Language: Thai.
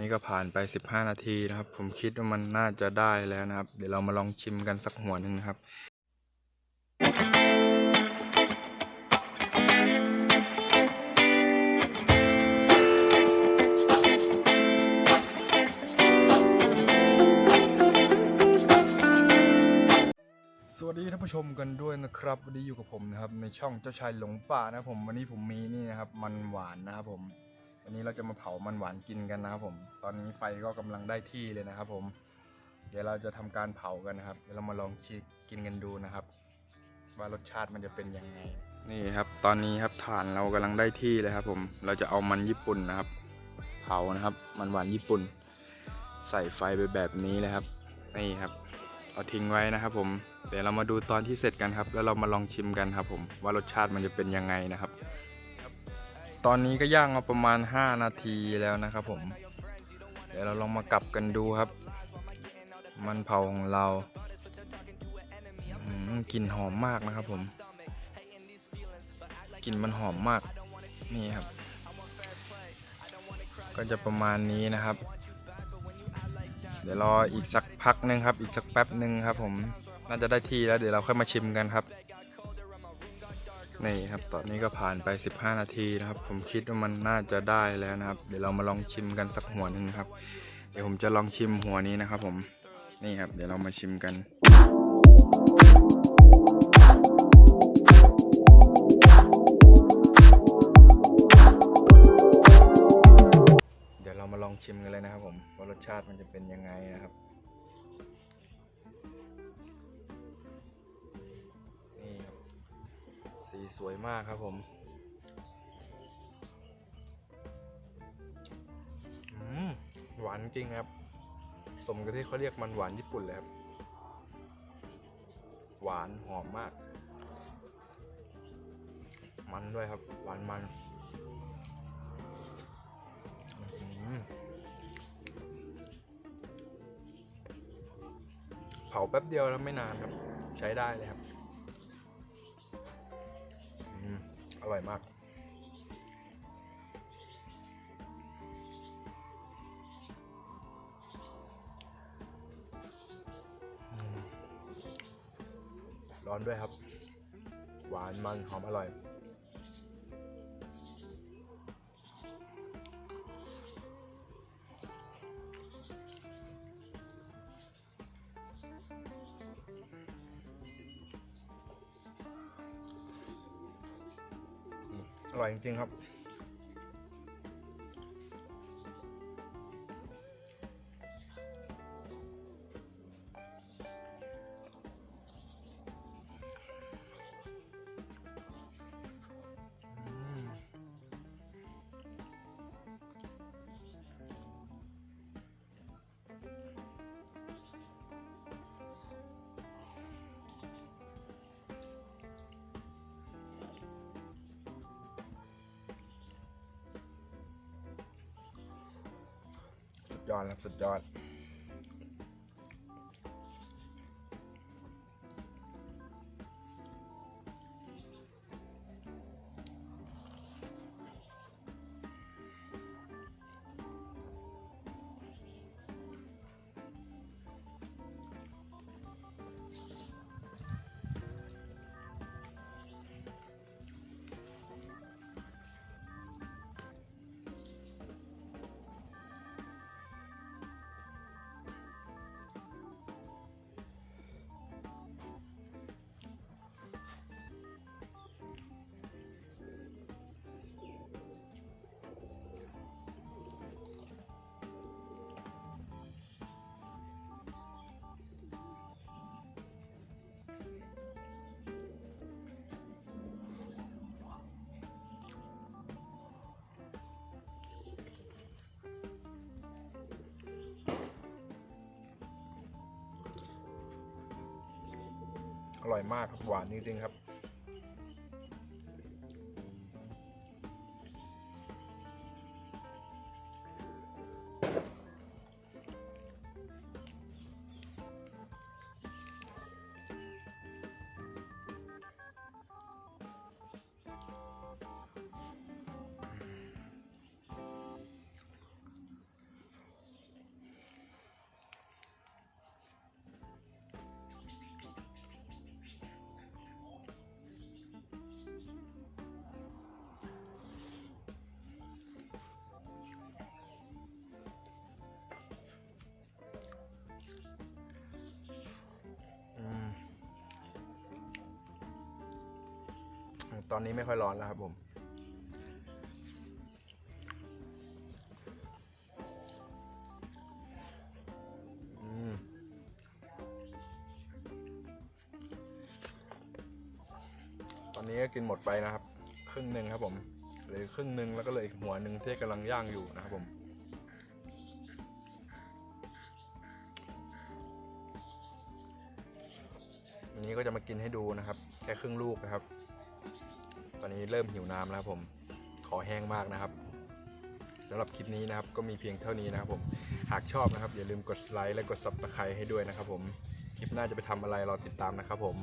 นี่ก็ผ่านไป 15 นาทีนะครับ ผมคิดว่ามันน่าจะได้แล้วนะครับ เดี๋ยวเรามาลองชิมกันสักหัวหนึ่งนะครับสวัสดีท่านผู้ชมกันด้วยนะครับวันนี้อยู่กับผมนะครับในช่องเจ้าชายหลงป่านะผมวันนี้ผมมีนี่นะครับ มันหวานนะครับผม วันนี้เราจะมาเผามันหวานกินกันนะครับผม ตอนนี้ไฟก็กำลังได้ที่เลยนะครับผม เดี๋ยวเราจะทำการเผากันนะครับ เดี๋ยวเรามาลองชิมกินกันดูนะครับ ว่ารสชาติมันจะเป็นยังไง นี่ครับ ตอนนี้ครับฐานเรากำลังได้ที่เลยครับผม เราจะเอามันญี่ปุ่นนะครับ เผานะครับ มันหวานญี่ปุ่น ใส่ไฟไปแบบนี้เลยครับ นี่ครับ เอาทิ้งไว้นะครับ ผม เดี๋ยวเรามาดูตอนที่เสร็จกันครับ แล้วเรามาลองชิมกันครับ ผม ว่ารสชาติมันจะเป็นยังไงนะครับ ตอนนี้ก็ย่างมาประมาณ 5 นาทีแล้วนะครับผม เดี๋ยวเราลองมากลับกันดูครับ มันเผาของเราอืมกลิ่นหอมมากนะครับผมกลิ่นมันหอมมากนี่ครับ ก็จะประมาณนี้นะครับ เดี๋ยวรออีกสักพักหนึ่งครับ อีกสักแป๊บหนึ่งครับ ผมน่าจะได้ที่แล้วเดี๋ยวเราค่อยมาชิมกันครับ นี่ครับ ตอนนี้ก็ผ่านไป 15 นาทีนะครับ ผมคิดว่ามันน่าจะได้แล้วนะครับ เดี๋ยวเรามาลองชิมกันสักหัวหนึ่งครับ เดี๋ยวผมจะลองชิมหัวนี้นะครับ ผม นี่ครับ เดี๋ยวเรามาชิมกันเดี๋ยวเรามาลองชิมกันเลยนะครับผมว่ารสชาติมันจะเป็นยังไงนะครับ สีสวยมากครับผมหวานจริงครับ สมกับที่เขาเรียกมันหวานญี่ปุ่นเลยครับ หวานหอมมาก มันด้วยครับ หวานมันเผาแป๊บเดียวแล้วไม่นานครับ ใช้ได้เลยครับ อร่อยมาก ร้อนด้วยครับ หวานมันหอมอร่อย อร่อยจริงๆครับ ยอดครับสุดยอด อร่อยมากครับหวานจริงๆครับ ตอนนี้ไม่ค่อยร้อนแล้วครับผม ตอนนี้ก็กินหมดไปนะครับ ครึ่งหนึ่งครับผมเหลือครึ่งหนึ่งแล้วก็เหลยหัวหนึ่งที่กำลังย่างอยู่นะครับผมอันนี้ก็จะมากินให้ดูนะครับ แค่ครึ่งลูกนะครับ อนนี้เริ่มหิวน้ำแล้วครับผม ขอแห้งมากนะครับสำหรับคลิปนี้นะครับก็มีเพียงเท่านี้นะครับผม หากชอบนะครับอย่าลืมกดไลค์และกดซับสไครต์ให้ด้วยนะครับผม คลิปหน้าจะไปทำอะไรรอติดตามนะครับผม